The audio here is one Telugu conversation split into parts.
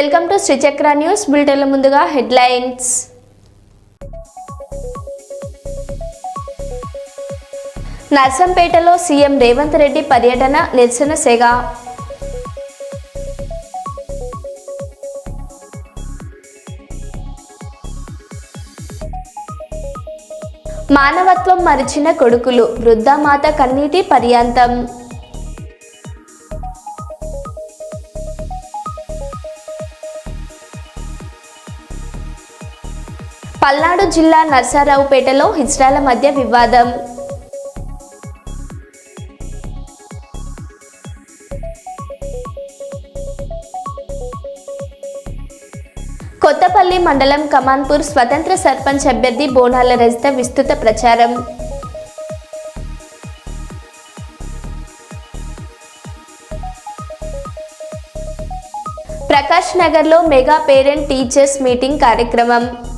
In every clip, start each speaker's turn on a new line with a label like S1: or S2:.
S1: వెల్కమ్ టు శ్రీచక్ర న్యూస్ బులెటిన్ల ముందుగా హెడ్లైన్స్. నర్సంపేటలో సీఎం రేవంత్ రెడ్డి పర్యటన నిరసన సెగ. మానవత్వం మరిచిన కొడుకులు వృద్ధామాత కన్నీటి పర్యాంతం. పల్నాడు జిల్లా నర్సారావుపేటలో హిజ్రాల మధ్య వివాదం. కొత్తపల్లి మండలం కమాన్పూర్ స్వతంత్ర సర్పంచ్ అభ్యర్థి బోనాల రజిత విస్తృత ప్రచారం. ప్రకాష్ నగర్లో మెగా పేరెంట్ టీచర్స్ మీటింగ్ కార్యక్రమం.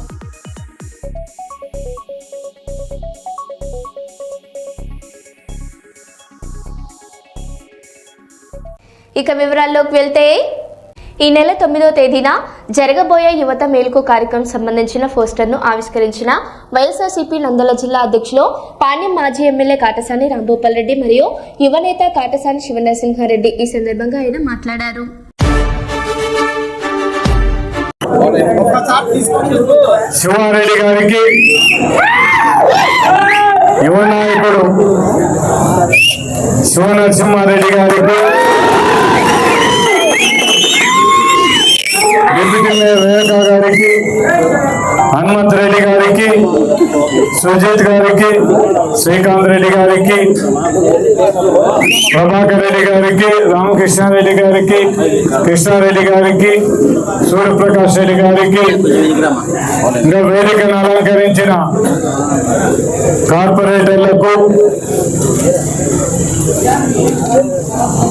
S1: ఇక వివరాల్లోకి వెళ్తే ఈ నెల తొమ్మిదో తేదీన జరగబోయే యువత మేలుకు కార్యక్రమం సంబంధించిన పోస్టర్ను ఆవిష్కరించిన వైఎస్ఆర్సీపీ నందల జిల్లా అధ్యక్షులు పాణ్యం మాజీ ఎమ్మెల్యే కాటసాని రాంభూపాల్ రెడ్డి మరియు యువనేత కాటసాని శివనరసింహారెడ్డి ఈ సందర్భంగా ఆయన మాట్లాడారు.
S2: శివారెడ్డి గారికి యువ నాయకుడు శివనరసింహారెడ్డి గారికి డిప్యూటీ వివేకా గారికి హనుమంత్ రెడ్డి గారికి సుజిత్ గారికి శ్రీకాంత్ రెడ్డి గారికి ప్రభాకర్ రెడ్డి గారికి రామకృష్ణారెడ్డి గారికి కృష్ణారెడ్డి గారికి సూర్యప్రకాష్ రెడ్డి గారికి ఇంకా వేదికను అలంకరించిన కార్పొరేటర్లకు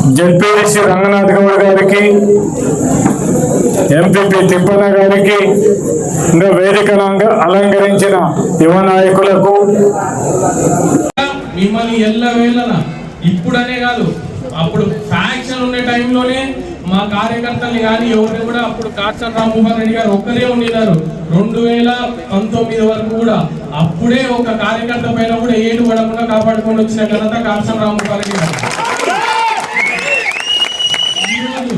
S2: జడ్పీడీసీ రంగనాథ్ గౌడ్ గారికి ఎంపీపీ తిప్పన్న గారికి ఇంకా వేదికను అలంకరించిన యువ నాయకులకు.
S3: మిమ్మల్ని ఎల్లవేళన ఇప్పుడనే కాదు అప్పుడు ఫ్యాక్షన్ ఉండే టైంలోనే మా కార్యకర్తల్ని కానీ ఎవరిని కూడా అప్పుడు కాచర్ రామ్మోహన్ రెడ్డి గారు ఒక్కరే ఉండినారు రెండు వేల పంతొమ్మిది వరకు కూడా అప్పుడే ఒక కార్యకర్త పైన కూడా ఏడు పడకుండా కాపాడుకొని వచ్చిన ఘనత కాచర్ రామ్మోహన్ రెడ్డి గారు ఈరోజు ఈరోజు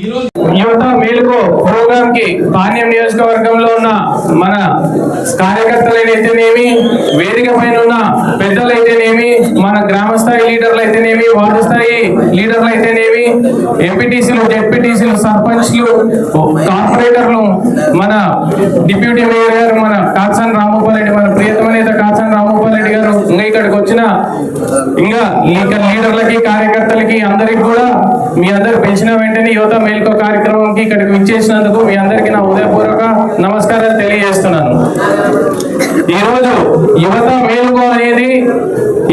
S3: యువత మేలుకో ప్రోగ్రామ్కి పాణ్యం నియోజకవర్గంలో ఉన్న మన కార్యకర్తలైతేనేమి వేదిక పైన ఉన్న పెద్దలైతేనేమి మన గ్రామ స్థాయి లీడర్లు అయితేనేమి వార్డు స్థాయి లీడర్లు అయితేనేమి ఎంపీటీసీలు జెడ్పీటీసీలు సర్పంచ్లు కార్పొరేటర్లు మన డిప్యూటీ మేయర్ గారు మన కాసాన్ రామగోపాల్ రెడ్డి మన ప్రియతమ నేత కాసాన్ రామగోపాల్ రెడ్డి గారు ఇంకా ఇక్కడికి వచ్చిన ఇంకా లీడర్లకి కార్యకర్తలకి అందరికి కూడా మీ అందరు పెంచిన వెంటనే యువత మేల్కో కార్యక్రమంకి ఇక్కడికి విచ్చేసినందుకు మీ అందరికీ నా ఉదయపూర్వక నమస్కారాలు తెలియజేస్తున్నాను. ఈరోజు యువత మేల్కో అనేది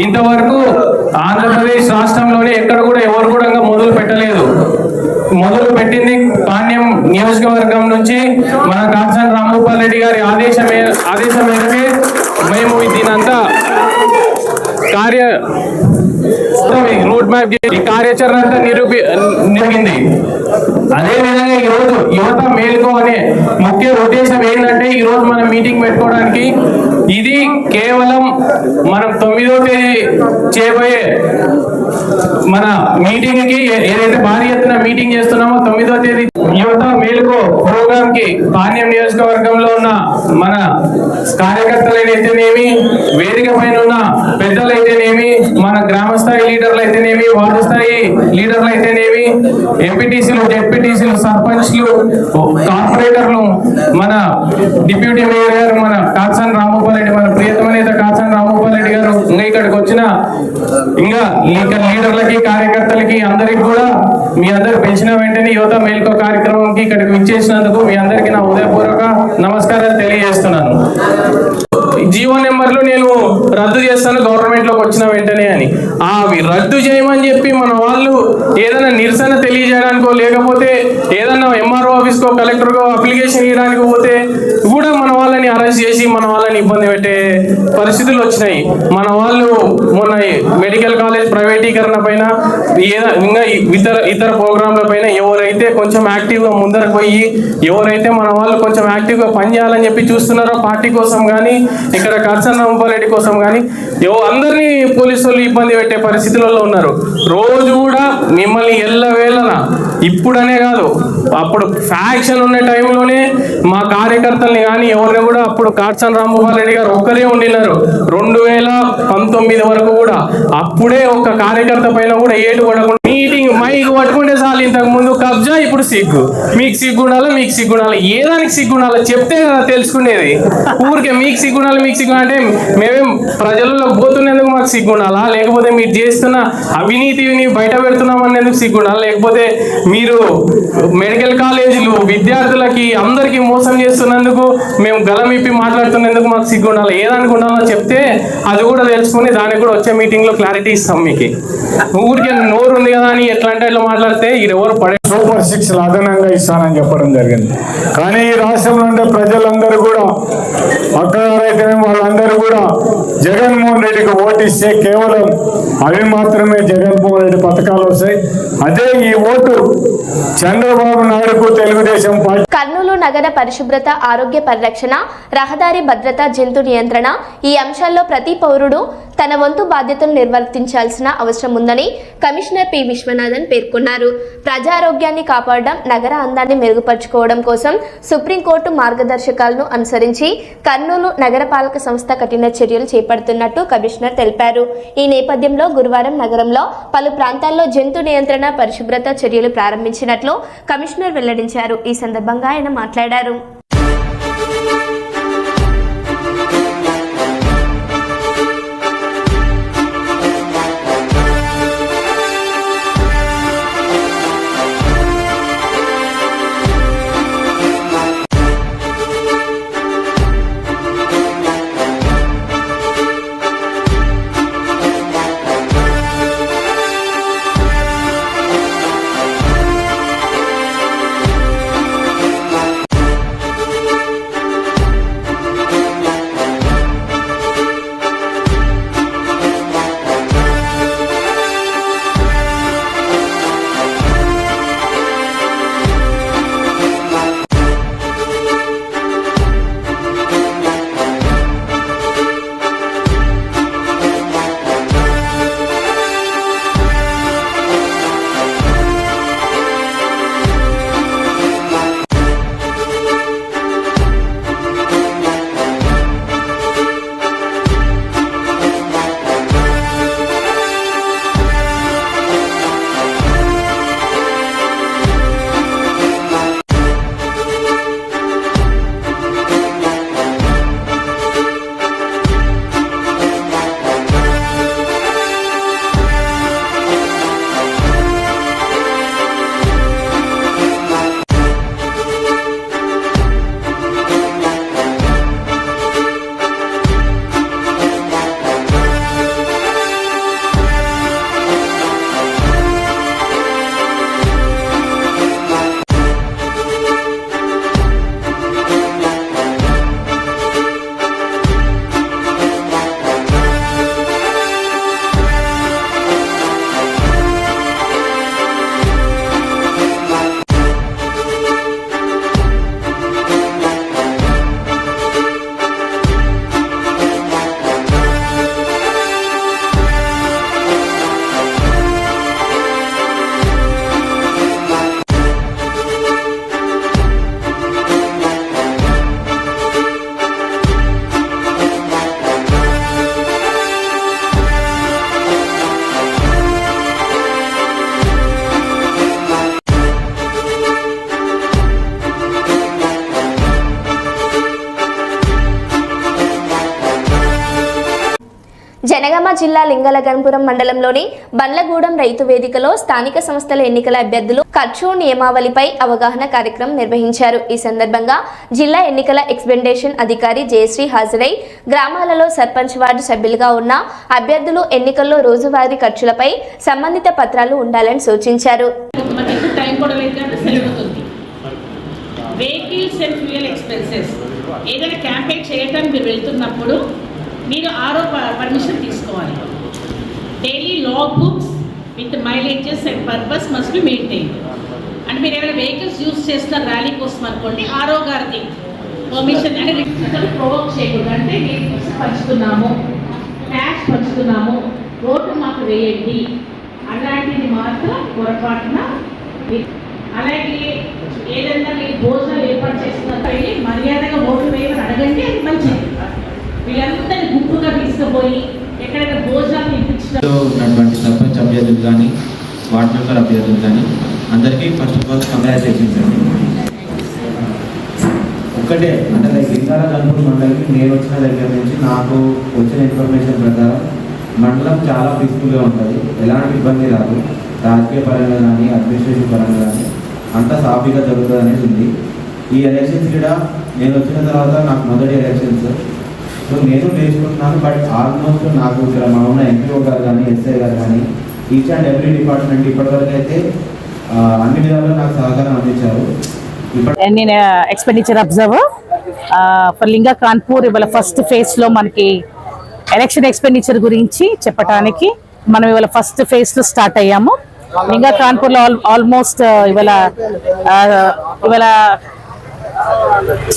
S3: ఇంతవరకు ఆంధ్రప్రదేశ్ రాష్ట్రంలోనే ఎక్కడ కూడా ఎవరు కూడా మొదలు పెట్టలేదు. మొదలు పెట్టింది పాణ్యం నియోజకవర్గం నుంచి మన కాంచన్ రామగోపాల్ రెడ్డి గారి ఆదేశమే ఆదేశం మేరకే మేము దీనంతా కార్య రోడ్ మ్యాప్ ఈ కార్యాచరణ అంతా నిరూపి జరిగింది. అదే విధంగా ఈ రోజు యువత మేలుకో అనే ముఖ్య ఉద్దేశం ఏంటంటే ఈరోజు మనం మీటింగ్ పెట్టుకోవడానికి ఇది కేవలం మనం తొమ్మిదో తేదీ చేయబోయే మన మీటింగ్కి ఏదైతే భారీ ఎత్తున మీటింగ్ చేస్తున్నామో తొమ్మిదో తేదీ యువత మేలుకో ప్రోగ్రామ్కి పాణ్యం నియోజకవర్గంలో ఉన్న మన కార్యకర్తలైతేనేమి వేదిక పైన ఉన్న పెద్దలైతేనేమి మన గ్రామ స్థాయి లీడర్లు అయితేనేమి వార్డు స్థాయి లీడర్లు అయితేనేమి ఎంపీటీసీలు జెడ్పీటీసీలు సర్పంచ్లు కార్పొరేటర్లు మన డిప్యూటీ మేయర్ గారు మన కాసాన్ రామగోపాల్ రెడ్డి మన ప్రియతమ నేత కాసాన్ రామగోపాల్ రెడ్డి గారు ఇంకా ఇక్కడికి వచ్చిన ఇంకా లీడర్లకి కార్యకర్తలకి అందరికి కూడా మీ అందరు పెంచిన వెంటనే యువత మేల్కో కార్యక్రమంకి ఇక్కడికి విచ్చేసినందుకు మీ అందరికీ నా ఉదయపూర్వక నమస్కారాలు తెలియజేస్తున్నాను. జీవో నెంబర్లు నేను రద్దు చేస్తాను గవర్నమెంట్లోకి వచ్చిన వెంటనే అని. అవి రద్దు చేయమని చెప్పి మన వాళ్ళు ఏదైనా నిరసన తెలియజేయడానికో లేకపోతే ఏదైనా ఎంఆర్ఓ ఆఫీస్కో కలెక్టర్కో అప్లికేషన్ ఇవ్వడానికి పోతే కూడా మన వాళ్ళని అరెస్ట్ చేసి మన వాళ్ళని ఇబ్బంది పెట్టే పరిస్థితులు వచ్చినాయి. మన వాళ్ళు మొన్న మెడికల్ కాలేజ్ ప్రైవేటీకరణ పైన ఇంకా ఇతర ఇతర ప్రోగ్రాంల పైన ఎవరైతే కొంచెం యాక్టివ్గా ముందరకు పోయి ఎవరైతే మన వాళ్ళు కొంచెం యాక్టివ్గా పనిచేయాలని చెప్పి చూస్తున్నారో పార్టీ కోసం కానీ ఇక్కడ కర్సన్ రాంపారెడ్డి కోసం కానీ ఎవ అందరినీ పోలీసు వాళ్ళు ఇబ్బంది పెట్టే పరిస్థితులలో ఉన్నారు. రోజు కూడా మిమ్మల్ని ఎల్లవేళన ఇప్పుడనే కాదు అప్పుడు ఫ్యాక్షన్ ఉన్న టైంలోనే మా కార్యకర్తల్ని కానీ ఎవరిని కూడా అప్పుడు కాట్సన్ రామ్మోహన్ రెడ్డి గారు ఒక్కరే ఉండినారు. రెండు వేల పంతొమ్మిది వరకు కూడా అప్పుడే ఒక కార్యకర్త పైన కూడా ఏటు పడకుండా నీటి మైక్ పట్టుకుంటే చాలు. ఇంతకు ముందు కబ్జా ఇప్పుడు సిగ్గు. మీకు సిగ్గుండాలా మీకు సిగ్గుండాలా ఏ దానికి సిగ్గుండాలా చెప్తే కదా తెలుసుకునేది. ఊరికే మీకు సిగ్గుండాలి మీకు సిగ్గు అంటే మేమేం ప్రజల్లో పోతున్నందుకు మాకు సిగ్గుండాలా లేకపోతే మీరు చేస్తున్న అవినీతిని బయట పెడుతున్నాం అనేందుకు సిగ్గుండాలా లేకపోతే మీరు మెడికల్ కాలేజీలు విద్యార్థులకి అందరికీ మోసం చేస్తున్నందుకు మేము గలం ఇప్పి మాట్లాడుతున్నందుకు మాకు సిగ్గుండాలి ఏదానికి ఉండాలో చెప్తే అది కూడా తెలుసుకుని దానికి కూడా వచ్చే మీటింగ్లో క్లారిటీ ఇస్తాం మీకు. ఊరికే నోరు ఉంది కదా అని ఎట్లా అంటే ఇట్లా మాట్లాడితే ఇది ఎవరు పడే
S2: సూపర్ సిక్స్ అదనంగా ఇస్తానని చెప్పడం జరిగింది. కానీ ఈ రాష్ట్రంలో ఉండే ప్రజలందరూ కూడా అక్కడైతే వాళ్ళందరూ కూడా జగన్మోహన్ రెడ్డికి ఓటిస్తే కేవలం అవి మాత్రమే జగన్మోహన్ రెడ్డి పథకాలు వస్తాయి. అదే ఈ ఓటు చంద్రబాబు నాయుడుకు తెలుగుదేశం పార్టీ
S1: కర్నూలు నగర పరిశుభ్రత ఆరోగ్య పరిరక్షణ రహదారి భద్రత జంతు నియంత్రణ ఈ అంశాల్లో ప్రతి పౌరుడు తన వంతు బాధ్యతను నిర్వర్తించాల్సిన అవసరం ఉందని కమిషనర్ పి విశ్వనాథన్ పేర్కొన్నారు. ప్రజారోగ్యాన్ని కాపాడడం నగర అందాన్ని మెరుగుపరుచుకోవడం కోసం సుప్రీంకోర్టు మార్గదర్శకాలను అనుసరించి కర్నూలు నగరపాలక సంస్థ కఠిన చర్యలు చేపడుతున్నట్టు కమిషనర్ తెలిపారు. ఈ నేపథ్యంలో గురువారం నగరంలో పలు ప్రాంతాల్లో జంతు నియంత్రణ పరిశుభ్రత చర్యలు ప్రారంభించినట్లు కమిషనర్ వెల్లడించారు. ఈ సందర్భంగా ఆయన మాట్లాడారు. జిల్లా గణపురం మండలంలోని బండ్లగూడెం రైతు వేదికలో స్థానిక సంస్థల ఎన్నికల అభ్యర్థులు ఖర్చు నియమావళిపై అవగాహన కార్యక్రమం నిర్వహించారు. ఈ సందర్భంగా జిల్లా ఎన్నికల ఎక్స్పెండేషన్ అధికారి జయశ్రీ హాజరై గ్రామాలలో సర్పంచ్ వార్డు సభ్యులుగా ఉన్న అభ్యర్థులు ఎన్నికల్లో రోజువారీ ఖర్చులపై సంబంధిత పత్రాలు ఉండాలని సూచించారు.
S4: వెహికల్స్ అండ్ ఫ్యూయల్ ఎక్స్పెన్సెస్ ఏదైనా క్యాంపెయిన్ చేయడానికి మీరు వెళ్తున్నప్పుడు మీరు ఆరో పర్మిషన్ తీసుకోవాలి. Daily log books with mileages and purpose must be maintain అంటే మీరు ఏమైనా వెహికల్స్ యూస్ చేస్తారు ర్యాలీ కోసం అనుకోండి ఆరో గారిది పర్మిషన్ అంటే ప్రొవోక్ చేయకూడదు. అంటే మేము బుక్స్ పంచుతున్నాము క్యాష్ పంచుతున్నాము రోడ్డు మాకు వేయండి. అలాంటిది మాత్రం పొరపాటున అలాగే ఏదైనా మీరు భోజనాలు ఏర్పాటు చేస్తున్నారు మర్యాదగా ఓట్లు వేయమని అడగండి అది మంచిది. వీళ్ళందరినీ గుంపుగా తీసుకుపోయి
S5: ఉన్నటువంటి సర్పంచ్ అభ్యర్థులు కానీ వార్డు మెంబర్ అభ్యర్థులు కానీ అందరికీ ఫస్ట్ ఆఫ్ ఆల్ కంగ్రాచులేషన్స్ అండి. ఒక్కటే అంటే లైక్ లింగాల గన్పూర్ మండలికి నేను వచ్చిన దగ్గర నుంచి నాకు వచ్చిన ఇన్ఫర్మేషన్ ప్రకారం మండలం చాలా పీస్ఫుల్గా ఉంటుంది. ఎలాంటి ఇబ్బంది రాదు. రాజకీయ పరంగా కానీ అడ్మినిస్ట్రేషన్ పరంగా కానీ అంతా సాఫీగా జరుగుతుంది అనేది ఉంది. ఈ ఎలక్షన్స్ కూడా నేను వచ్చిన తర్వాత నాకు మొదటి ఎలక్షన్స్ సో నేను నేర్చుకుంటున్నాను బట్ ఆల్మోస్ట్ నాకు ఇక్కడ మా ఉన్న ఎంపీఓ గారు కానీ ఎస్ఐ గారు కానీ ఈచ్ అండ్ ఎవ్రీ డిపార్ట్మెంట్ ఇప్పటివరకు అయితే అన్ని విధాలుగా నాకు సహకారం అందించారు.
S6: నేను ఎక్స్పెండిచర్ అబ్జర్వర్ ఫర్ లింగా కాన్పూర్ ఇవాళ ఫస్ట్ ఫేజ్లో మనకి ఎలక్షన్ ఎక్స్పెండిచర్ గురించి చెప్పడానికి మనం ఇవాళ ఫస్ట్ ఫేజ్లో స్టార్ట్ అయ్యాము. లింగా కాన్పూర్లో ఆల్మోస్ట్ ఇవాళ ఇవాళ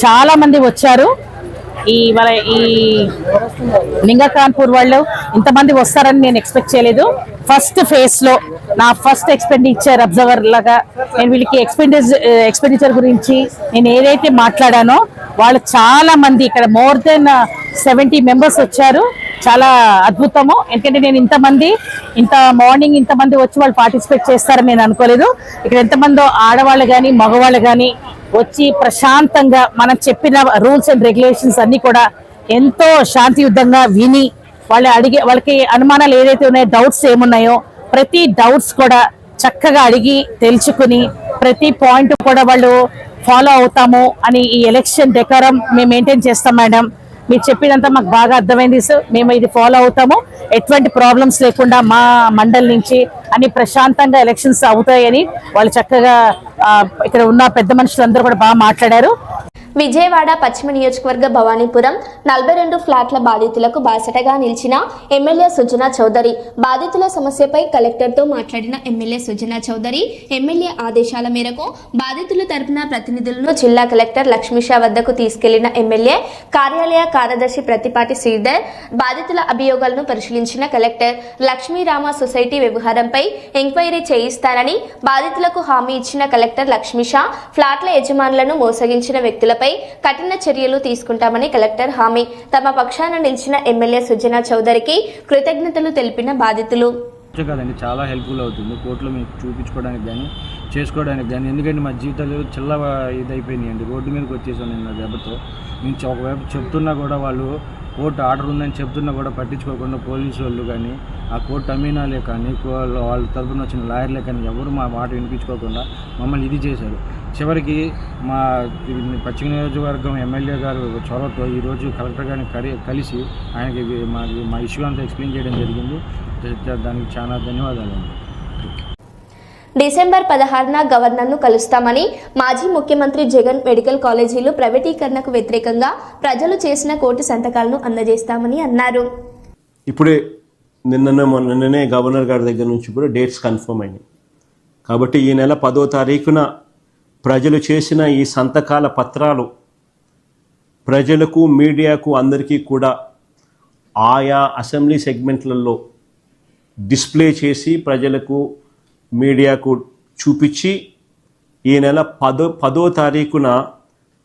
S6: చాలామంది వచ్చారు. ఈ మన ఈ లింగా కాన్పూర్ వాళ్ళు ఇంతమంది వస్తారని నేను ఎక్స్పెక్ట్ చేయలేదు. ఫస్ట్ ఫేస్లో నా ఫస్ట్ ఎక్స్పెండిచర్ అబ్జర్వర్ లాగా నేను వీళ్ళకి ఎక్స్పెండిచర్ ఎక్స్పెండిచర్ eh, గురించి నేను ఏదైతే మాట్లాడానో వాళ్ళు చాలా మంది ఇక్కడ మోర్ దెన్ సెవెంటీ మెంబర్స్ వచ్చారు. చాలా అద్భుతము. ఎందుకంటే నేను ఇంతమంది ఇంత మార్నింగ్ ఇంతమంది వచ్చి వాళ్ళు పార్టిసిపేట్ చేస్తారని నేను అనుకోలేదు. ఇక్కడ ఎంతమందో ఆడవాళ్ళు కానీ మగవాళ్ళు కానీ వచ్చి ప్రశాంతంగా మనం చెప్పిన రూల్స్ అండ్ రెగ్యులేషన్స్ అన్ని కూడా ఎంతో శాంతియుద్ధంగా విని వాళ్ళు అడిగే వాళ్ళకి అనుమానాలు ఏదైతే ఉన్నాయో డౌట్స్ ఏమున్నాయో ప్రతి డౌట్స్ కూడా చక్కగా అడిగి తెలుసుకుని ప్రతి పాయింట్ కూడా వాళ్ళు ఫాలో అవుతాము అని ఈ ఎలక్షన్ డెకరం మేము మెయింటైన్ చేస్తాం మేడం మీరు చెప్పినంత మాకు బాగా అర్థమైంది సార్ మేము ఇది ఫాలో అవుతాము. ఎటువంటి ప్రాబ్లమ్స్ లేకుండా మా మండలి నుంచి అన్ని ప్రశాంతంగా ఎలక్షన్స్ అవుతాయని వాళ్ళు చక్కగా ఇక్కడ ఉన్న పెద్ద మనుషులందరూ కూడా బాగా మాట్లాడారు.
S1: విజయవాడ పశ్చిమ నియోజకవర్గ భవానీపురం నలభై రెండు ఫ్లాట్ల బాధితులకు బాసటగా నిలిచిన ఎమ్మెల్యే సుజనా చౌదరి. బాధితుల సమస్యపై కలెక్టర్తో మాట్లాడిన ఎమ్మెల్యే సుజనా చౌదరి ఎమ్మెల్యే ఆదేశాల మేరకు బాధితుల తరపున ప్రతినిధులను జిల్లా కలెక్టర్ లక్ష్మీషా వద్దకు తీసుకెళ్ళిన ఎమ్మెల్యే కార్యాలయ కార్యదర్శి ప్రతిపాటి శ్రీధర్ బాధితుల అభియోగాలను పరిశీలించిన కలెక్టర్ లక్ష్మీరామ సొసైటీ వ్యవహారంపై ఎంక్వైరీ చేయిస్తానని బాధితులకు హామీ ఇచ్చిన కలెక్టర్ లక్ష్మీషా ఫ్లాట్ల యజమానులను మోసగించిన వ్యక్తులపై కఠిన చర్యలు తీసుకుంటామని కలెక్టర్ హామీ. తమ పక్షాన నిలిచిన ఎమ్మెల్యే సుజనా చౌదరికి కృతజ్ఞతలు తెలిపిన బాధితులు.
S7: కదండి చాలా హెల్ప్ఫుల్ అవుతుంది. కోర్టులో మీకు చూపించుకోవడానికి కానీ చేసుకోవడానికి కానీ ఎందుకంటే మా జీవితాలు చిల్ల ఇదైపోయినాయండి. రోడ్డు మీదకి వచ్చేసాను నేను దెబ్బతో. నేను ఒకవైపు చెప్తున్నా కూడా వాళ్ళు కోర్టు ఆర్డర్ ఉందని చెప్తున్నా కూడా పట్టించుకోకుండా పోలీసు వాళ్ళు కానీ ఆ కోర్టు అమీనాలే కానీ వాళ్ళ తరపున వచ్చిన లాయర్లే కానీ ఎవరు మా మాట వినిపించుకోకుండా మమ్మల్ని ఇది చేశారు. చివరికి మా పశ్చిమ నియోజకవర్గం ఎమ్మెల్యే గారు చొరవతో ఈరోజు కలెక్టర్ గారిని కరి కలిసి ఆయనకి మా మా ఇష్యూ అంతా ఎక్స్ప్లెయిన్ చేయడం జరిగింది. దానికి చాలా ధన్యవాదాలు అండి.
S1: డిసెంబర్ పదహారున గవర్నర్ను కలుస్తామని మాజీ ముఖ్యమంత్రి జగన్ మెడికల్ కాలేజీలు ప్రైవేటీకరణకు వ్యతిరేకంగా ప్రజలు చేసిన కోటి సంతకాలను అందజేస్తామని అన్నారు.
S8: ఇప్పుడే నిన్ననే మొన్ననే గవర్నర్ గారి దగ్గర నుంచి కూడా డేట్స్ కన్ఫర్మ్ అయినాయి. కాబట్టి ఈ నెల పదో తారీఖున ప్రజలు చేసిన ఈ సంతకాల పత్రాలు ప్రజలకు మీడియాకు అందరికీ కూడా ఆయా అసెంబ్లీ సెగ్మెంట్లలో డిస్ప్లే చేసి ప్రజలకు మీడియాకు చూపించి ఈ నెల పదో పదో తారీఖున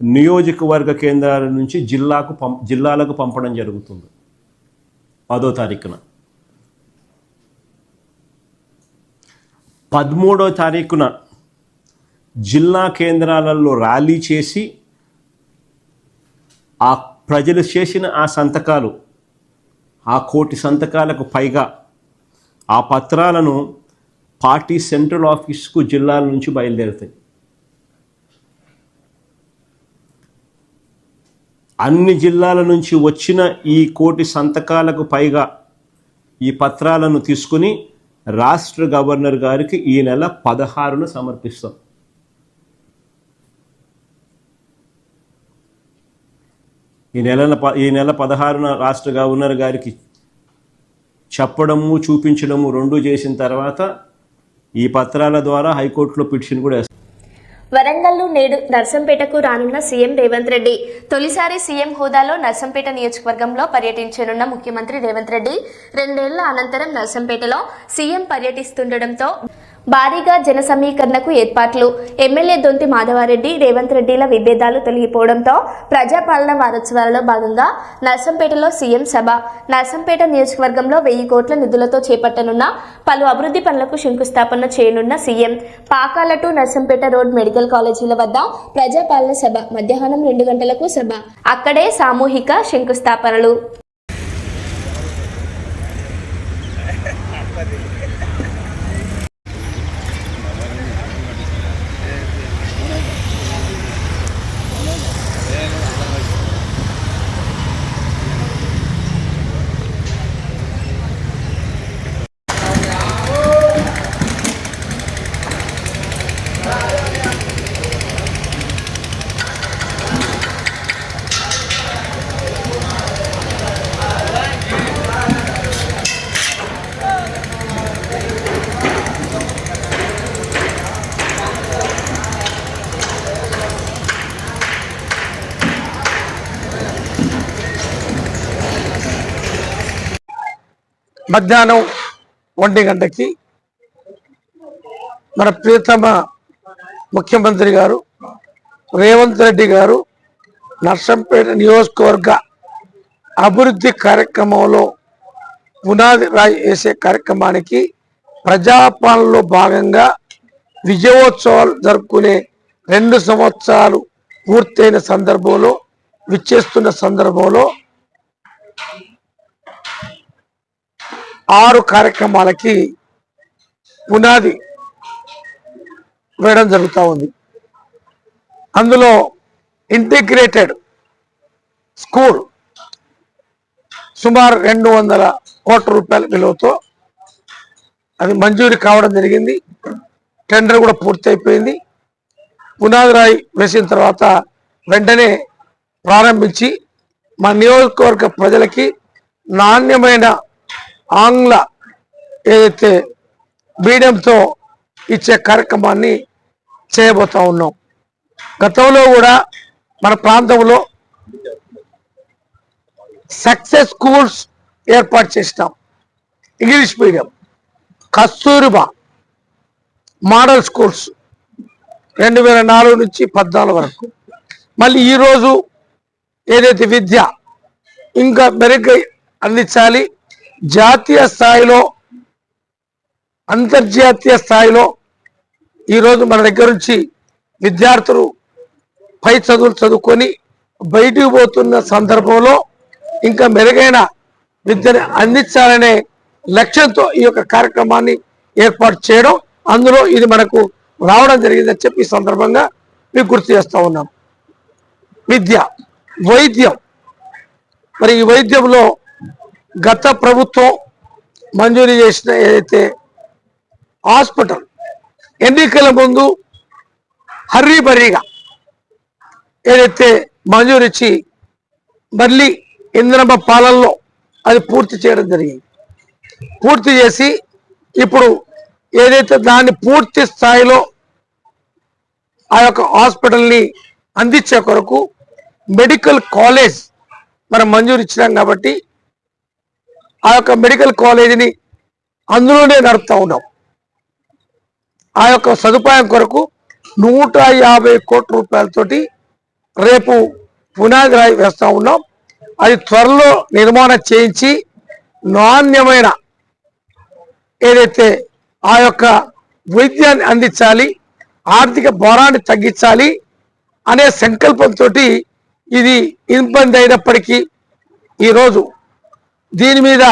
S8: నియోజకవర్గ కేంద్రాల నుంచి జిల్లాకు పం జిల్లాలకు పంపడం జరుగుతుంది. పదో తారీఖున. పదమూడో తారీఖున జిల్లా కేంద్రాలలో ర్యాలీ చేసి ఆ ప్రజలు చేసిన ఆ సంతకాలు ఆ కోటి సంతకాలకు పైగా ఆ పత్రాలను పార్టీ సెంట్రల్ ఆఫీస్కు జిల్లాల నుంచి బయలుదేరుతాయి. అన్ని జిల్లాల నుంచి వచ్చిన ఈ కోటి సంతకాలకు పైగా ఈ పత్రాలను తీసుకుని రాష్ట్ర గవర్నర్ గారికి ఈ నెల పదహారున సమర్పిస్తాం. ఈ నెల ఈ నెల పదహారున రాష్ట్ర గవర్నర్ గారికి చెప్పడము చూపించడము రెండు చేసిన తర్వాత ఈ పత్రాల ద్వారా హైకోర్టులో పిటిషన్ కూడా వేస్తారు
S1: వరంగల్లో నేడు నర్సంపేటకు రానున్న సీఎం రేవంత్ రెడ్డి. తొలిసారి సీఎం హోదాలో నర్సంపేట నియోజకవర్గంలో పర్యటించనున్న ముఖ్యమంత్రి రేవంత్ రెడ్డి రెండేళ్ళ అనంతరం నర్సంపేటలో సీఎం పర్యటిస్తుండటంతో భారీగా జన సమీకరణకు ఏర్పాట్లు. ఎమ్మెల్యే దొంతి మాధవారెడ్డి రేవంత్ రెడ్డిల విభేదాలు తొలగిపోవడంతో ప్రజాపాలన వారోత్సవాలలో భాగంగా నర్సంపేటలో సీఎం సభ. నర్సంపేట నియోజకవర్గంలో వెయ్యి కోట్ల నిధులతో చేపట్టనున్న పలు అభివృద్ధి పనులకు శంకుస్థాపన చేయనున్న CM. Pakala to Narsampet road medical కాలేజీల వద్ద ప్రజాపాలన సభ. మధ్యాహ్నం రెండు గంటలకు సభ. అక్కడే సామూహిక శంకుస్థాపనలు.
S9: మధ్యాహ్నం ఒంటి గంటకి మన ప్రియతమ ముఖ్యమంత్రి గారు రేవంత్ రెడ్డి గారు నర్సంపేట నియోజకవర్గ అభివృద్ధి కార్యక్రమంలో పునాది రాయి వేసే కార్యక్రమానికి ప్రజాపాలనలో భాగంగా విజయోత్సవాలు జరుపుకునే రెండు సంవత్సరాలు పూర్తయిన సందర్భంలో విచ్చేస్తున్న సందర్భంలో ఆరు కార్యక్రమాలకి పునాది వేయడం జరుగుతూ ఉంది. అందులో ఇంటిగ్రేటెడ్ స్కూల్ సుమారు రెండు వందల కోట్ల రూపాయల విలువతో అది మంజూరు కావడం జరిగింది. టెండర్ కూడా పూర్తి అయిపోయింది పునాది రాయి వేసిన తర్వాత వెంటనే ప్రారంభించి మా నియోజకవర్గ ప్రజలకి నాణ్యమైన ఆంగ్ల ఏదైతే మీడియంతో ఇచ్చే కార్యక్రమాన్ని చేయబోతా ఉన్నాం. గతంలో కూడా మన ప్రాంతంలో సక్సెస్ స్కూల్స్ ఏర్పాటు చేసినాం. English medium Kasturba model schools రెండు వేల నాలుగు నుంచి పద్నాలుగు వరకు. మళ్ళీ ఈరోజు ఏదైతే విద్య ఇంకా మెరుగ్గా అందించాలి జాతీయ స్థాయిలో అంతర్జాతీయ స్థాయిలో ఈరోజు మన దగ్గర నుంచి విద్యార్థులు పై చదువులు చదువుకొని బయటికి పోతున్న సందర్భంలో ఇంకా మెరుగైన విద్యను అందించాలనే లక్ష్యంతో ఈ యొక్క కార్యక్రమాన్ని ఏర్పాటు చేయడం అందులో ఇది మనకు రావడం జరిగిందని చెప్పి ఈ సందర్భంగా మీకు గుర్తు చేస్తూ ఉన్నాం. విద్య వైద్యం. మరి ఈ వైద్యంలో గత ప్రభుత్వం మంజూరు చేసిన ఏదైతే హాస్పిటల్ ఎన్నికల ముందు హర్రీ బర్రీగా ఏదైతే మంజూరు ఇచ్చి మళ్ళీ ఇంద్రమ్మ పాలనలో అది పూర్తి చేయడం జరిగింది. పూర్తి చేసి ఇప్పుడు ఏదైతే దాన్ని పూర్తి స్థాయిలో ఆ యొక్క హాస్పిటల్ని అందించే కొరకు మెడికల్ కాలేజ్ మనం మంజూరు ఇచ్చినాం కాబట్టి ఆ యొక్క మెడికల్ కాలేజీని అందులోనే నడుపుతా ఉన్నాం. ఆ యొక్క సదుపాయం కొరకు నూట యాభై కోట్ల రూపాయలతోటి రేపు పునాది రాయి వేస్తూ ఉన్నాం. అది త్వరలో నిర్మాణం చేయించి నాణ్యమైన ఏదైతే ఆ యొక్క వైద్యాన్ని అందించాలి ఆర్థిక భారాన్ని తగ్గించాలి అనే సంకల్పంతో ఇది ఇబ్బంది అయినప్పటికీ ఈరోజు దీని మీద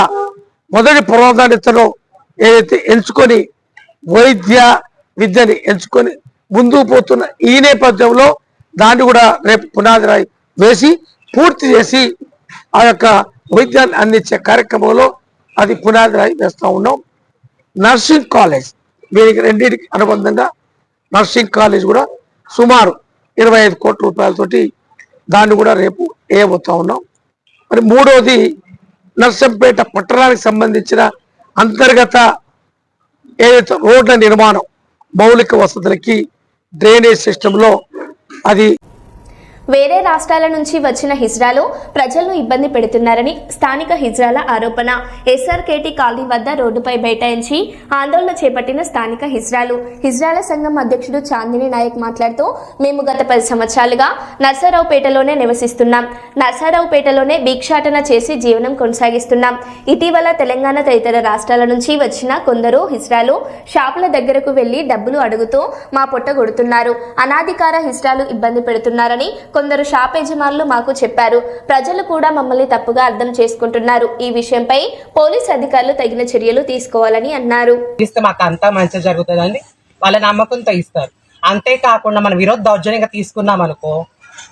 S9: మొదటి ప్రాధాన్యతలో ఏదైతే ఎంచుకొని వైద్య విద్యని ఎంచుకొని ముందుకు పోతున్న ఈ నేపథ్యంలో దాన్ని కూడా రేపు పునాది రాయి వేసి పూర్తి చేసి ఆ యొక్క వైద్యాన్ని అందించే కార్యక్రమంలో అది పునాది రాయి వేస్తూ ఉన్నాం. నర్సింగ్ కాలేజ్ దీనికి రెండింటికి అనుబంధంగా నర్సింగ్ కాలేజ్ కూడా సుమారు ఇరవై ఐదు కోట్ల రూపాయలతోటి దాన్ని కూడా రేపు వేయబోతా ఉన్నాం. మరి మూడోది నర్సంపేట పట్టణానికి సంబంధించిన అంతర్గత ఏదైతే రోడ్ల నిర్మాణం మౌలిక వసతులకి డ్రైనేజ్ సిస్టంలో అది
S1: వేరే రాష్ట్రాల నుంచి వచ్చిన హిజ్రాలు ప్రజలను ఇబ్బంది పెడుతున్నారని స్థానిక హిజ్రాల ఆరోపణ. ఎస్ఆర్కేటి కాలనీ వద్ద రోడ్డుపై బైఠాయించి ఆందోళన చేపట్టిన స్థానిక హిజ్రాలు. హిజ్రాల సంఘం అధ్యక్షుడు చాందిని నాయక్ మాట్లాడుతూ మేము గత పది సంవత్సరాలుగా నర్సారావుపేటలోనే నివసిస్తున్నాం. నర్సారావుపేటలోనే భిక్షాటన చేసి జీవనం కొనసాగిస్తున్నాం. ఇటీవల తెలంగాణ తదితర రాష్ట్రాల నుంచి వచ్చిన కొందరు హిజ్రాలు షాపుల దగ్గరకు వెళ్ళి డబ్బులు అడుగుతూ మా పొట్ట కొడుతున్నారు. అనాధికార హిజ్రాలు ఇబ్బంది పెడుతున్నారని కొందరు షాప్ యజమానులు మాకు చెప్పారు. ప్రజలు కూడా మమ్మల్ని తప్పుగా అర్థం చేసుకుంటున్నారు. ఈ విషయంపై పోలీస్ అధికారులు తగిన చర్యలు తీసుకోవాలని అన్నారు.
S10: ఇస్తే మాకు అంతా మంచి జరుగుతుందని వాళ్ళ నమ్మకంతో ఇస్తారు. అంతేకాకుండా మనం విరోధ దౌర్జన్యంగా తీసుకున్నాం అనుకో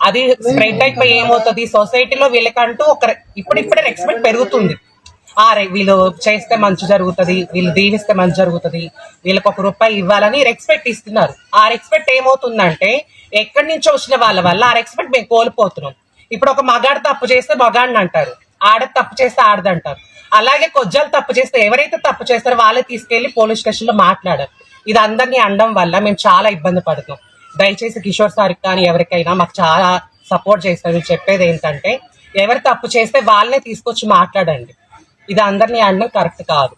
S10: అది స్ప్రెడ్ అయిపోయి ఏమవుతుంది? సొసైటీలో వీళ్ళకంటూ ఒక ఇప్పుడిప్పుడే రెస్పెక్ట్ పెరుగుతుంది. ఆ వీళ్ళు చేస్తే మంచి జరుగుతుంది వీళ్ళు దీవిస్తే మంచి జరుగుతుంది వీళ్ళకి ఒక రూపాయి ఇవ్వాలని రెస్పెక్ట్ ఇస్తున్నారు. ఆ రెస్పెక్ట్ ఏమవుతుందంటే ఎక్కడి నుంచో వచ్చిన వాళ్ళ వల్ల ఆ రెస్పెక్ట్ మేము కోల్పోతున్నాం. ఇప్పుడు ఒక మగాడు తప్పు చేస్తే మగాడిని అంటారు. ఆడ తప్పు చేస్తే ఆడదంటారు అలాగే కొజ్జాలు తప్పు చేస్తే ఎవరైతే తప్పు చేస్తారో వాళ్ళే తీసుకెళ్ళి పోలీస్ స్టేషన్లో మాట్లాడారు. ఇది అందరినీ అనడం వల్ల మేము చాలా ఇబ్బంది పడుతున్నాం. దయచేసి కిషోర్ సార్కి కానీ ఎవరికైనా మాకు చాలా సపోర్ట్ చేస్తారు. చెప్పేది ఏంటంటే ఎవరు తప్పు చేస్తే వాళ్ళనే తీసుకొచ్చి మాట్లాడండి. ఇది అందరినీ అనడం కరెక్ట్ కాదు.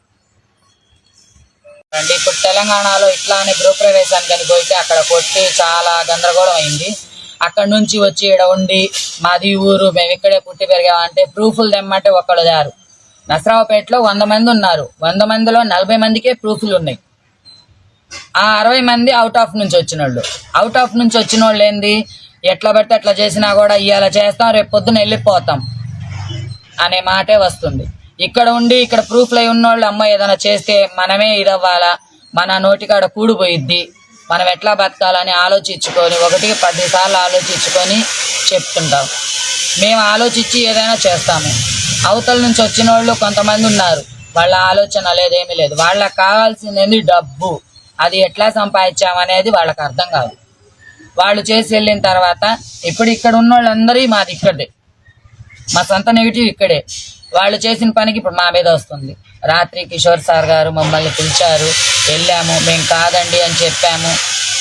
S11: అండి ఇప్పుడు తెలంగాణలో ఇట్లానే గృహప్రవేశానికి అని పోయితే అక్కడ కొట్టి చాలా గందరగోళం అయింది. అక్కడ నుంచి వచ్చి ఇక్కడ ఉండి మాది ఊరు మేము ఇక్కడే పుట్టి పెరిగామంటే ప్రూఫ్లు తెమ్మంటే ఒక్కళ్ళు దారు నసరావుపేటలో వంద మంది ఉన్నారు. వంద మందిలో నలభై మందికే ప్రూఫ్లు ఉన్నాయి. ఆ అరవై మంది అవుట్ ఆఫ్ నుంచి వచ్చిన వాళ్ళు అవుట్ ఆఫ్ నుంచి వచ్చిన వాళ్ళు ఏంది? ఎట్లా పడితే అట్లా చేసినా కూడా ఇవాళ చేస్తాం రేపు పొద్దున వెళ్ళిపోతాం అనే మాటే వస్తుంది. ఇక్కడ ఉండి ఇక్కడ ప్రూఫ్లు అయి ఉన్నోళ్ళు అమ్మ ఏదైనా చేస్తే మనమే ఇదవ్వాలా? మన నోటికాడ కూడిపోయిద్ది మనం ఎట్లా బతకాలని ఆలోచించుకొని ఒకటికి పది సార్లు ఆలోచించుకొని చెప్తుంటాం. మేము ఆలోచించి ఏదైనా చేస్తాము. అవతల నుంచి వచ్చిన వాళ్ళు కొంతమంది ఉన్నారు. వాళ్ళ ఆలోచన లేదేమీ లేదు. వాళ్ళకి కావాల్సింది డబ్బు. అది ఎట్లా సంపాదించామనేది వాళ్ళకి అర్థం కాదు. వాళ్ళు చేసి వెళ్ళిన తర్వాత ఇప్పుడు ఇక్కడ ఉన్న వాళ్ళందరి మాది ఇక్కడే. మా సొంత నెగిటివ్ ఇక్కడే. వాళ్ళు చేసిన పనికి ఇప్పుడు మా మీద వస్తుంది. రాత్రి కిషోర్ సార్ గారు మమ్మల్ని పిలిచారు. వెళ్ళాము. మేము కాదండి అని చెప్పాము.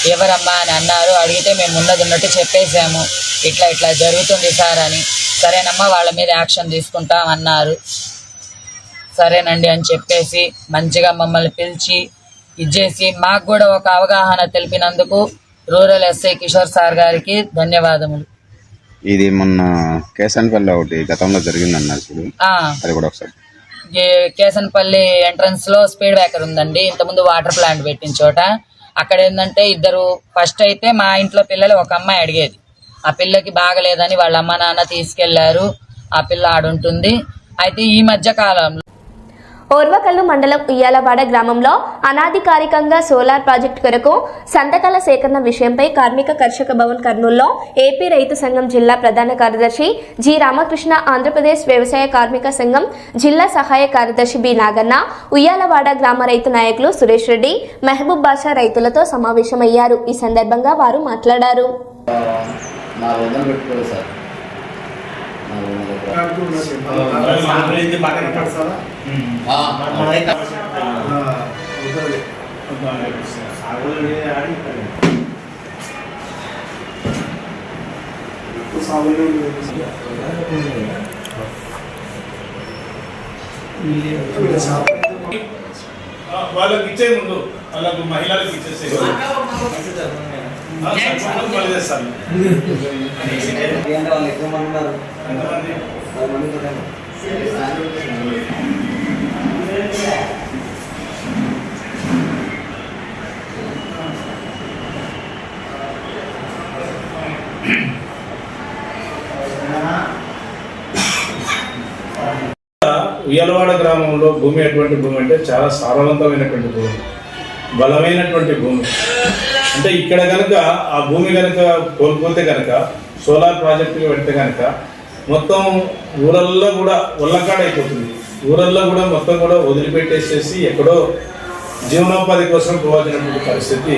S11: ఎవరమ్మా అని అన్నారు. అడిగితే మేము ఉన్నది ఉన్నట్టు చెప్పేశాము. ఇట్లా ఇట్లా జరుగుతుంది సార్ అని. సరేనమ్మా వాళ్ళ మీద యాక్షన్ తీసుకుంటాం అన్నారు. సరేనండి అని చెప్పేసి మంచిగా మమ్మల్ని పిలిచి ఇచ్చేసి మాకు కూడా ఒక అవగాహన తెలిపినందుకు రూరల్ ఎస్ఐ కిషోర్ సార్ గారికి ధన్యవాదములు.
S12: ఇది మొన్న కేసన్పల్లి ఒకటి గతంలో జరిగిందన్నారు చూడు.
S11: ఆ,
S12: అది కూడా ఒకసారి.
S11: కేసన్పల్లి ఎంట్రన్స్లో స్పీడ్ బ్రేకర్ ఉందండి. ఇంతకుముందు వాటర్ ప్లాంట్ పెట్టిన చోట. అక్కడ ఏంటంటే ఇద్దరు ఫస్ట్ అయితే మా ఇంట్లో పిల్లలు ఒక అమ్మాయి అడిగేది. ఆ పిల్లకి బాగలేదని వాళ్ళ అమ్మ నాన్న తీసుకెళ్ళారు. ఆ పిల్ల ఆడుంటుంది. అయితే ఈ మధ్య కాలంలో
S1: ఓర్వకల్లు మండలం ఉయ్యాలవాడ గ్రామంలో అనాధికారికంగా సోలార్ ప్రాజెక్టు కొరకు సంతకాల సేకరణ విషయంపై కార్మిక కర్షక భవన్ కర్నూల్లో ఏపీ రైతు సంఘం జిల్లా ప్రధాన కార్యదర్శి జి రామకృష్ణ ఆంధ్రప్రదేశ్ వ్యవసాయ కార్మిక సంఘం జిల్లా సహాయ కార్యదర్శి బి నాగన్న ఉయ్యాలవాడ గ్రామ రైతు నాయకులు సురేష్ రెడ్డి మెహబూబ్ బాషా రైతులతో సమావేశమయ్యారు. ఈ సందర్భంగా వారు మాట్లాడారు
S5: నాలుగు వందలు పెట్టుకోవాలి సార్ నాలుగు
S2: వాళ్ళకి ఇచ్చే ముందు వాళ్ళకు మహిళలకు ఇచ్చేసే ఉయ్యలవాడ గ్రామంలో భూమి ఎటువంటి భూమి అంటే చాలా సారవంతమైనటువంటి భూమి బలమైనటువంటి భూమి. అంటే ఇక్కడ కనుక ఆ భూమి కనుక కోల్పోతే కనుక సోలార్ ప్రాజెక్టులు పెడితే కనుక మొత్తం ఊరల్లో కూడా ఉల్లకాడ అయిపోతుంది ఊరల్లో కూడా మొత్తం కూడా వదిలిపెట్టేసేసి ఎక్కడో జీవనోపాధి కోసం పోవాల్సినటువంటి పరిస్థితి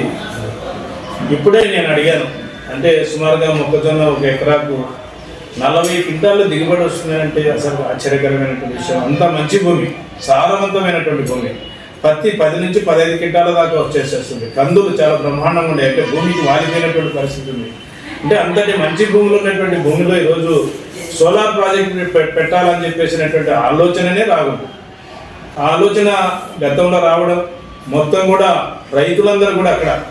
S2: ఇప్పుడే నేను అడిగాను. అంటే సుమారుగా మొక్కజొన్న ఒక ఎకరాకు
S13: నలభై క్వింటాలు దిగుబడి వస్తుందంటే అసలు ఆశ్చర్యకరమైనటువంటి విషయం. అంత మంచి భూమి సారవంతమైనటువంటి భూమి. పత్తి పది నుంచి పదహైదు కింటాల దాకా వచ్చేసేస్తుంది. కందులు చాలా బ్రహ్మాండంగా ఉండే అంటే భూమికి వాలిపోయినటువంటి పరిస్థితి ఉంది. అంటే అంతటి మంచి భూమిలో ఉన్నటువంటి భూమిలో ఈరోజు సోలార్ ప్రాజెక్ట్ పె- పెట్టాలని చెప్పేసినటువంటి ఆలోచననే రాగుంది ఆ ఆలోచన గతంలో రావడం. మొత్తం కూడా రైతులందరూ కూడా అక్కడ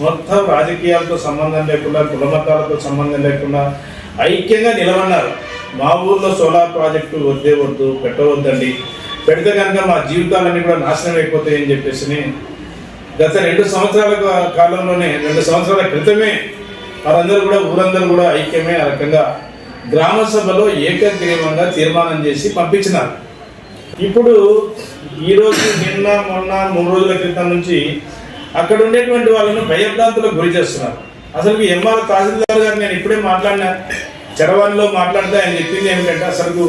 S13: మొత్తం రాజకీయాలతో సంబంధం లేకుండా కులమతాలతో సంబంధం లేకుండా ఐక్యంగా నిలబడినారు మా ఊర్లో సోలార్ ప్రాజెక్టు వద్దే వద్దు పెట్టవద్దండి. పెడితే కనుక మా జీవితాలన్నీ కూడా నాశనం అయిపోతాయని చెప్పేసి గత రెండు సంవత్సరాల కాలంలోనే రెండు సంవత్సరాల క్రితమే వారందరూ కూడా ఊరందరూ కూడా ఐక్యమే ఆ రకంగా గ్రామ సభలో ఏకగ్రీవంగా తీర్మానం చేసి పంపించినారు. ఇప్పుడు ఈరోజు నిన్న మొన్న మూడు రోజుల క్రితం నుంచి అక్కడ ఉండేటువంటి వాళ్ళను భయభ్రాంతులకు గురి చేస్తున్నారు. అసలు ఎంఆర్ తహసీల్దార్ గారు నేను ఇప్పుడే మాట్లాడినా చరవాణిలో మాట్లాడితే ఆయన చెప్పింది ఏమిటంటే అసలు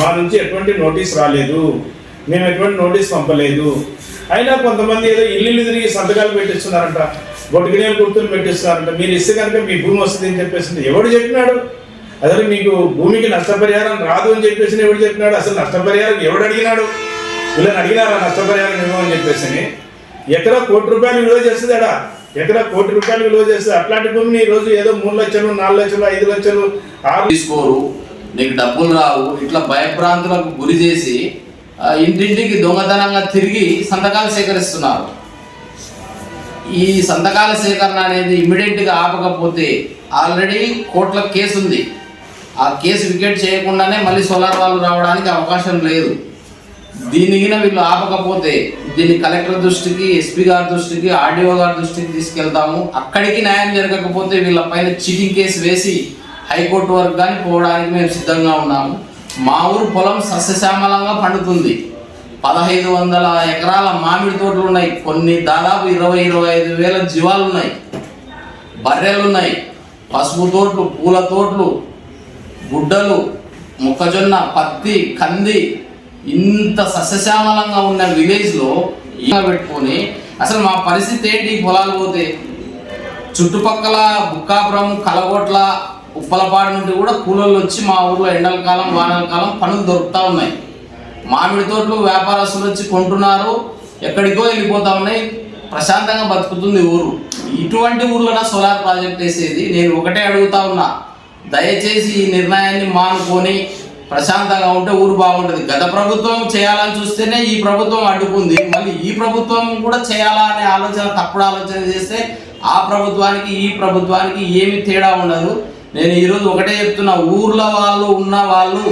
S13: మా నుంచి ఎటువంటి నోటీస్ రాలేదు. మేము ఎటువంటి నోటీస్ పంపలేదు. అయినా కొంతమంది ఏదో ఇల్లు తిరిగి సంతకాలు పెట్టిస్తున్నారంట బొట్టుకునే గుర్తులు పెట్టిస్తున్నారంట మీరు ఇస్తే కనుక మీ భూమి వస్తుంది అని చెప్పేసి ఎవడు చెప్పినాడు? అసలు మీకు భూమికి నష్టపరిహారం రాదు అని చెప్పేసి ఎవడు చెప్పినాడు? అసలు నష్టపరిహారం ఎవడు అడిగినాడు? వీళ్ళని అడిగినారా నష్టపరిహారం ఇవ్వమని చెప్పేసి? ఎక్కడ కోటి రూపాయలు విలువ చేస్తుంది ఎక్కడ కోటి రూపాయలు విలువ చేస్తుంది. అట్లాంటి భూమిని ఈ రోజు ఏదో మూడు లక్షలు నాలుగు లక్షలు ఐదు లక్షలు ఆరు
S14: తీసుకోరు. నీకు డబ్బులు రావు. ఇట్లా భయభ్రాంతులకు గురి చేసి ఇంటింటికి దొంగతనంగా తిరిగి సంతకాలు సేకరిస్తున్నారు. ఈ సంతకాల సేకరణ అనేది ఇమ్మీడియట్గా ఆపకపోతే ఆల్రెడీ కోర్టుల కేసు ఉంది. ఆ కేసు వికెట్ చేయకుండానే మళ్ళీ సోలార్ వాళ్ళు రావడానికి అవకాశం లేదు. దీనికి వీళ్ళు ఆపకపోతే దీన్ని కలెక్టర్ దృష్టికి ఎస్పీ గారి దృష్టికి ఆర్డీఓ గారి దృష్టికి తీసుకెళ్తాము. అక్కడికి న్యాయం జరగకపోతే వీళ్ళ పైన చీటింగ్ కేసు వేసి హైకోర్టు వరకు కానీ పోవడానికి మేము సిద్ధంగా ఉన్నాము. మా ఊరు పొలం సస్యశ్యామలంగా పండుతుంది. పదహైదు వందల ఎకరాల మామిడి తోటలు ఉన్నాయి. కొన్ని దాదాపు ఇరవై ఇరవై ఐదు వేల జీవాలు ఉన్నాయి. బర్రెలు ఉన్నాయి పసుపు తోటలు పూల తోటలు గుడ్డలు మొక్కజొన్న పత్తి కంది ఇంత సస్యశ్యామలంగా ఉన్న విలేజ్లో ఇలా పెట్టుకొని అసలు మా పరిస్థితి ఏంటి? పొలాలు పోతే చుట్టుపక్కల బుక్కాపురం కలగోట్ల ఉప్పలపాడు నుండి కూడా కూలోళ్ళు వచ్చి మా ఊర్లో ఎండల కాలం వానల కాలం పనులు దొరుకుతూ ఉన్నాయి. మామిడి తోటలు వ్యాపారస్తులు వచ్చి కొంటున్నారు ఎక్కడికో వెళ్ళిపోతా ఉన్నాయి. ప్రశాంతంగా బతుకుతుంది ఊరు. ఇటువంటి ఊర్లో సోలార్ ప్రాజెక్ట్ వేసేది నేను ఒకటే అడుగుతా ఉన్నా. దయచేసి ఈ నిర్ణయాన్ని మానుకొని ప్రశాంతంగా ఉంటే ఊరు బాగుంటుంది. గత ప్రభుత్వం చేయాలని చూస్తేనే ఈ ప్రభుత్వం అడ్డుకుంది. మళ్ళీ ఈ ప్రభుత్వం కూడా చేయాలా అనే ఆలోచన తప్పుడు ఆలోచన చేస్తే ఆ ప్రభుత్వానికి ఈ ప్రభుత్వానికి ఏమి తేడా ఉండదు. నేను ఈరోజు ఒకటే చెప్తున్నా ఊర్లో వాళ్ళు ఉన్న వాళ్ళు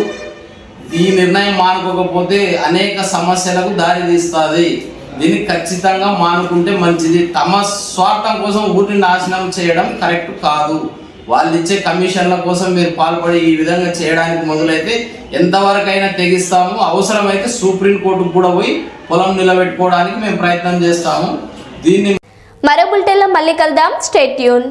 S14: ఈ నిర్ణయం మానుకోకపోతే అనేక సమస్యలకు దారి తీస్తుంది. దీన్ని ఖచ్చితంగా మానుకుంటే మంచిది. తమ స్వార్థం కోసం ఊరిని నాశనం చేయడం కరెక్ట్ కాదు. వాళ్ళు ఇచ్చే కమిషన్ల కోసం మీరు పాల్పడి ఈ విధంగా చేయడానికి మొదలైతే ఎంతవరకైనా తెగిస్తాము. అవసరమైతే సుప్రీంకోర్టుకు కూడా పోయి పొలం నిలబెట్టుకోవడానికి మేము ప్రయత్నం చేస్తాము. దీన్ని
S1: మరో బులెటిన్లో మళ్ళీ కలుద్దాం. State tune